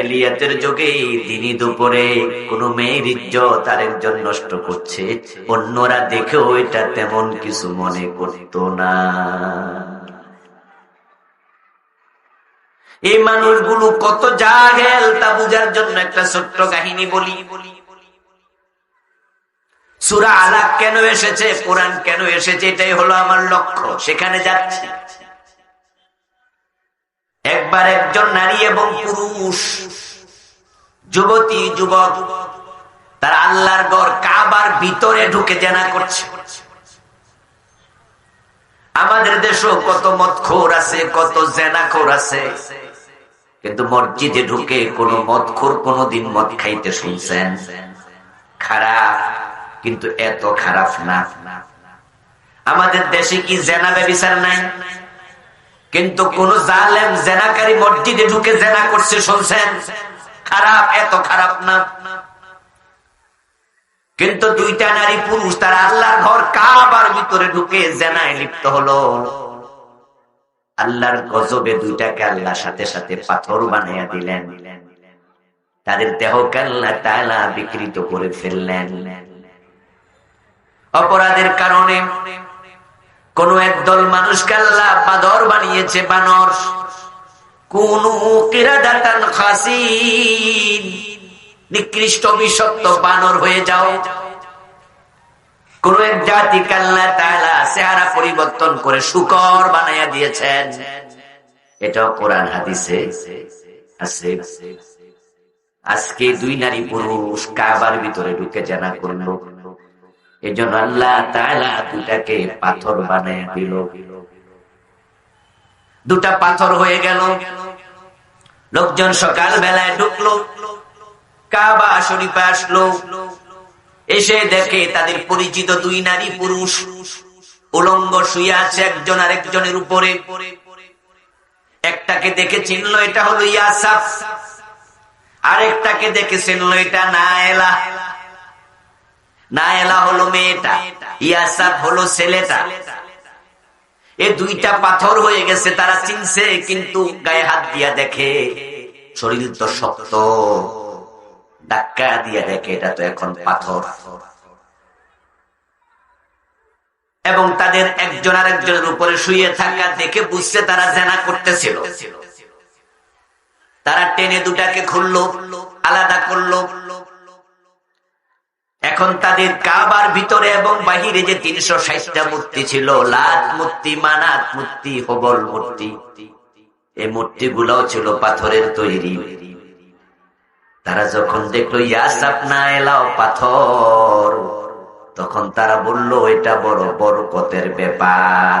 এলিয়াতের যোগে দিনই দুপুরে কোন মেয়ের ইজ্জত আরেকজন নষ্ট করছে। অন্যরা দেখেও এটা তেমন কিছু মনে করত না। এই মানুষগুলো কত জাহেল তা বুঝার জন্য একটা ছোট্ট কাহিনী বলি। সুরা আলাক কেন এসেছে? কোরআন কেন এসেছে? এটাই হলো আমার লক্ষ্য। সেখানে যাচ্ছি। একবার একজন নারী এবং পুরুষ, যুবতী, যুবক, তার আল্লাহর গড় কাবার ভিতরে ঢুকে জেনা করছে। আমাদের দেশও কত মদ খোর আছে, কত জেনা খোর আছে, কিন্তু মসজিদে ঢুকে কোন মদ খোর কোনদিন মদ খাইতে শুনছেন? খারাপ, কিন্তু এত খারাপ না। আমাদের দেশে কি জেনা ব্যবচার নাই? কিন্তু কোন জালেম জেনাকারী মসজিদে ঢুকে জেনা করছে, শুনছেন? খারাপ, এত খারাপ না। কিন্তু দুইটা নারী পুরুষ, তারা আল্লাহর ঘর কাবার ভিতরে ঢুকে জেনায় লিপ্ত হলো। আল্লাহর গজবে দুইটাকে আল্লাহ সাথে সাথে পাথর বানাইয়া দিলেন। তাদের দেহ কাল্লা তালা বিকৃত করে ফেললেন। অপরাধের কারণে কোন একদল মানুষ কাল্লা বাদর বানিয়েছে, বানর। কোন নিকৃষ্ট বিশক্ত বানর হয়ে যাও। কোন এক জাতি কাল্লা তালা চেহারা পরিবর্তন করে শুকর বানাইয়া দিয়েছেন। এটাও কোরআন হাদিসে আজকে দুই নারী পুরুষ কাবার ভিতরে ঢুকে জানা করল। এই আল্লাহ দুটাকে পাথর বানায় দিল। দুটা পাথর হয়ে গেল। লোকজন সকাল বেলায় ঢুকলো। কাবা শরীফে আসলো। এসে দেখে তাদের পরিচিত দুই নারী পুরুষ। উলঙ্গ শুয়ে আছে একজন আরেকজনের উপরে। একটাকে দেখে চিনলো এটা হলো ইয়াসাফ। আরেকটাকে দেখে চিনলো এটা না এলা নায়েলা হলো মেয়েটা ইয়াসাব হলো ছেলেটা। এ দুইটা পাথর হয়ে গেছে, তারা চিনছে, কিন্তু গায়ে হাত দিয়া দেখে, শরীর তো শক্ত। ডাক্কা দিয়া দেখে, এটা তো এখন পাথর। এবং তাদের একজন আরেকজনের উপরে শুয়ে থাকা দেখে বুঝছে তারা জেনা করতেছিল। তারা টেনে দুটাকে খুললো, আলাদা করল এখন তাদের কাবার ভিতরে এবং বাহিরে যে তিনশো ষাটটা মূর্তি ছিল, লাত মূর্তি, মানাত মূর্তি, হবল মূর্তি, এই মূর্তি গুলাও ছিল পাথরের তৈরি। তারা যখন দেখল ইয়াসাপ না এলাও পাথর, তখন তারা বলল, এটা বড় বড় পথের ব্যাপার।